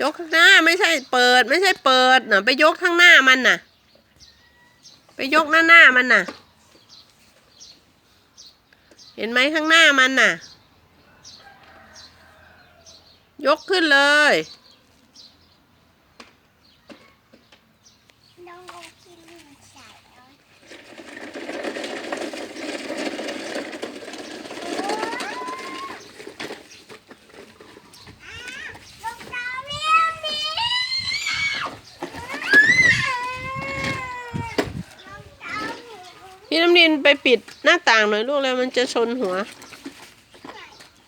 ยกข้างหน้าไม่ใช่เปิด ไม่ใช่เปิดเนาะไปยกข้างหน้ามันน่ะ ไปยกหน้าหน้ามันน่ะ เห็นไหมข้างหน้ามันน่ะ ยกขึ้นเลย น้องโอคิลินใส่เอาโอ้ลูกดาวเลี้ยงดิน้องดาวหนู พี่น้ำดินไปปิดหน้าต่างหน่อยลูกแล้วมันจะชนหัว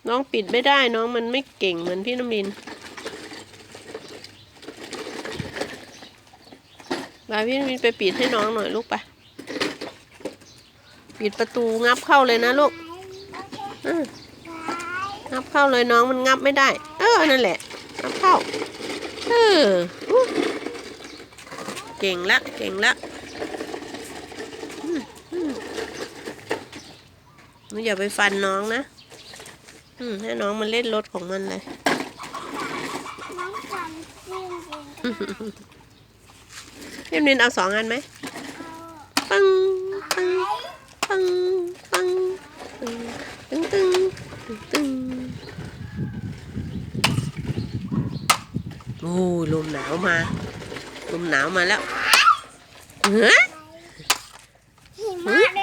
น้องปิดไม่ได้น้องมันไม่เก่งเหมือนพี่น้ำดินไปพี่น้ำดินไปปิดให้น้องหน่อยลูกไปปิดประตูงับเข้าเลยนะลูกงับเข้าเลยน้องมันงับไม่ได้ เออนั่นแหละงับเข้า เออเก่งละเก่งละอืมอืม หนูอย่าไปฟันน้องนะ อืมให้น้องมันเล่นรถของมันเลย น้องฟันวิ่งวิ่งพี่มินเอาสองอันไหมปังปังปังปังตึงตึงตึงตึงโอ้ยลมหนาวมา ลมหนาวมาแล้วเฮ้ยหิมะด้วยเหรอ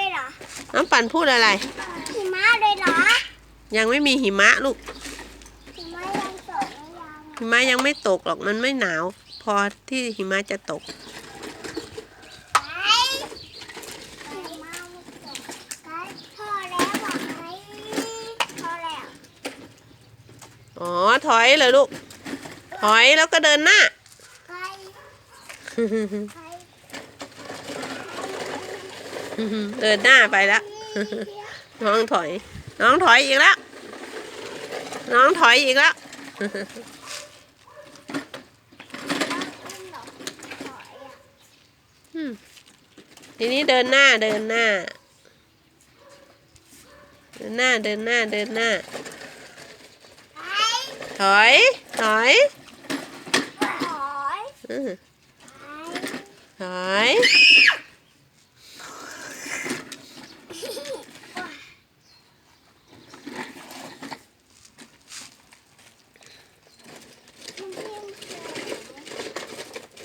น้องปั่นพูดอะไร หิมะด้วยเหรอยังไม่มีหิมะลูก หิมะยังตกไม่ยังหิมะยังไม่ตกหรอกมันไม่หนาว พอที่หิมะจะตกไปหิมะไม่ตกไปพอแล้วบอกไหมพอแล้วอ๋อ ถอยเลยลูก ถอยแล้วก็เดินหน้าไปไป เดินหน้าไปแล้ว น้องถอย น้องถอยอีกแล้ว น้องถอยอีกแล้วอืมทีนี้เดินหน้าเดินหน้า เดินหน้าเดินหน้าเดินหน้า ถอย ถอยอืมถอย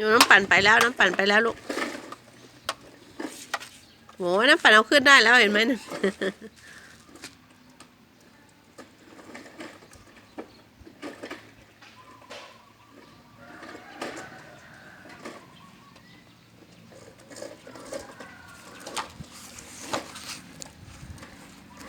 อยู่น้ำปั่นไปแล้วน้ำปั่นไปแล้วลูกโหน้ำปั่นเอาขึ้นได้แล้วเห็นไหมนั่น